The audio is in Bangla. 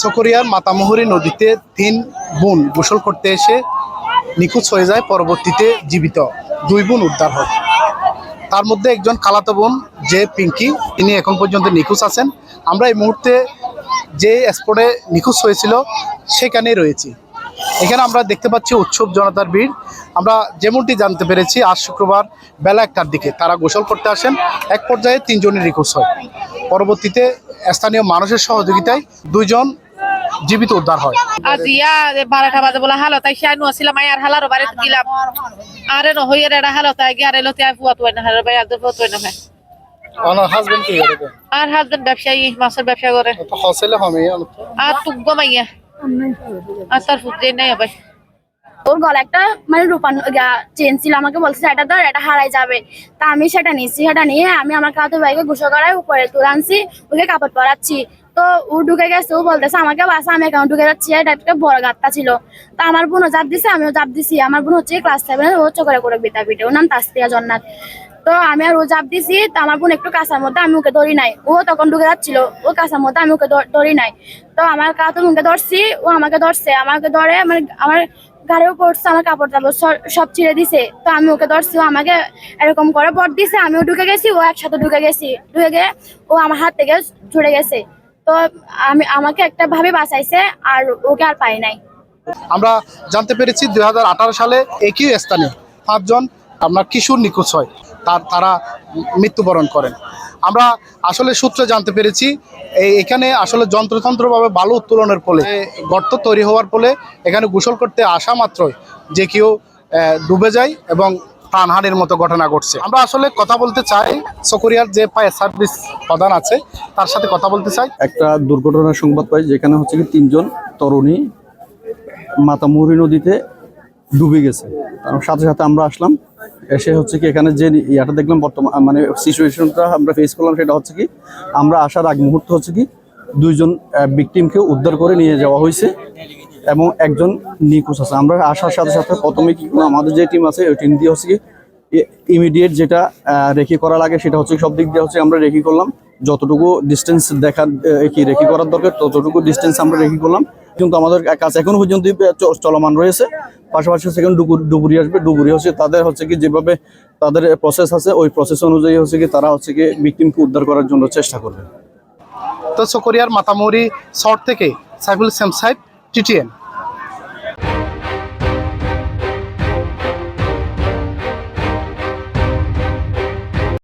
সকরিয়ার মাতামুহুরি নদীতে তিন বোন গোসল করতে এসে নিখোঁজ হয়ে যায়, পরবর্তীতে জীবিত। দুই বোন উদ্ধার হয়। তার মধ্যে একজন কালাতো বোন, যে পিঙ্কি তিনি এখন পর্যন্ত নিখোঁজ আছেন। আমরা এই মুহূর্তে যে স্পটে নিখোঁজ হয়েছিল, সেখানেই রয়েছি। এখানে আমরা দেখতে পাচ্ছি উৎসব জনতার ভিড়। আমরা যেমনটি জানতে পেরেছি আজ শুক্রবার বেলা একটার দিকে তারা গোসল করতে আসেন। এক পর্যায়ে তিনজনের নিখোঁজ হয়। পরবর্তীতে স্থানীয় মানুষের সহযোগিতায় দুইজন জীবিত উদ্ধার হয়। আজি আর বারোটা বাজে বলে হালত আইসি আইনু আসিলাম আই আর হালার বাড়িতে গেলাম। আরে ন হইয়ের এটা হালত আই গিয়ে আর এলোতে আই ফুয়াত হয় না হালার ভাই আদর ফুয়াত হয় না হয় আমার হাজবেন্ড কি করে? আর হাজবেন্ড ব্যবসায়ী মাছের ব্যবসা করে। তো হসেলে হবে আর তুগ্গ মাইয়া হবে ওর গলা একটা মানে রূপান চেন ছিল, আমাকে বলছে, এটা ধর, এটা হারাই যাবে। তা আমি সেটা নিচ্ছি সেটা নিয়ে আমি আমার কাতো বাইকে গোসল করাই উপরে তুলে আনছি, ওকে কাপড় পরাচ্ছি। তো ও ঢুকে গেছে, ও বলতেছে, আমাকে বাসা, আমি এখন ঢুকে যাচ্ছি। এটা একটা বড় গাত্তা ছিল। তা আমার বোনও চাপ দিছে, আমিও চাপ দিছি। আমার বোন হচ্ছে ক্লাস সেভেন ও চোখে করে বিতা পিঠে ওর নাম তাস্তিয়া জন্নাথ তো আমি আর ও জাপ দিছি, তো আমার বোন একটু কাঁচার মধ্যে আমি ওকে ধরি নাই। ও তখন ঢুকে যাচ্ছিল, ও কাঁচার মধ্যে আমি ওকে ধরি নাই। তো আমার কাতো বোনকে ধরছি, ও আমাকে ধরছে, আমাকে ধরে মানে আমার ঘাড়েও পড়ছে আমার কাপড় টাপড় সব- ছিঁড়ে দিছে। তো আমি ওকে ধরছি, ও আমাকে এরকম করে পর দিছে, আমিও ঢুকে গেছি, ও একসাথে ঢুকে গেছি। ঢুকে গিয়ে ও আমার হাত থেকে ছুটে গেছে। তো আমি, আমাকে একটা ভাবে বাঁচাইছে, আর ওকে আর পাই নাই। আমরা জানতে পেরেছি দুই হাজার আঠারো সালে একই স্থানে পাঁচজন, আপনার কিশোর নিখোঁজ হয়। তার তারা মৃত্যুবরণ করেন। আমরা আসলে সূত্রে জানতে পেরেছি এখানে আসলে যন্ত্রতন্ত্রভাবে বালু উত্তোলনের ফলে গর্ত তৈরি হওয়ার ফলে এখানে গোসল করতে আসা মাত্রই যে কেউ ডুবে যায় এবং প্রাণহানির মতো ঘটনা ঘটছে। আমরা আসলে কথা বলতে চাই সকরিয়ার যে ফায়ার সার্ভিস প্রধান আছে, তার সাথে কথা বলতে চাই। একটা দুর্ঘটনার সংবাদ পাই, যেখানে হচ্ছে কি তিনজন তরুণী মাতামুহুরি নদীতে ডুবে গেছে। তার সাথে সাথে আমরা আসলাম এসে হচ্ছে কি এখানে যে ইয়াটা দেখলাম বর্তমান মানে সিচুয়েশনটা আমরা ফেস করলাম, সেটা হচ্ছে কি আমরা আসার আগ মুহূর্ত হচ্ছে কি দুইজন বিক্টিমকে উদ্ধার করে নিয়ে যাওয়া হয়েছে এবং একজন নিখোঁজ আছে। আমরা আসার সাথে সাথে প্রথমে কি আমাদের যে টিম আছে, ওই টিম দিয়ে হচ্ছে কি ইমিডিয়েট যেটা রেখি করা লাগে, সেটা হচ্ছে সব দিক দিয়ে হচ্ছে আমরা রেখি করলাম। যতটুকু ডিস্টেন্স আহ, কি রেখি করার দরকার ততটুকু ডিস্টেন্স আমরা রেখি করলাম। কিন্তু আমাদের কাছে এখনও পর্যন্ত চলমান রয়েছে। পাশাপাশি সেখানে ডুবুর ডুবুরি আসবে। ডুবুরি হচ্ছে তাদের হচ্ছে কি যেভাবে তাদের প্রসেস আছে ওই প্রসেস অনুযায়ী হচ্ছে কি তারা হচ্ছে কি ভিকটিমকে উদ্ধার করার জন্য চেষ্টা করবে। তো সকরিয়ার মাতামুহুরি শহর থেকে সাইফুল সাহেব টিটিএন।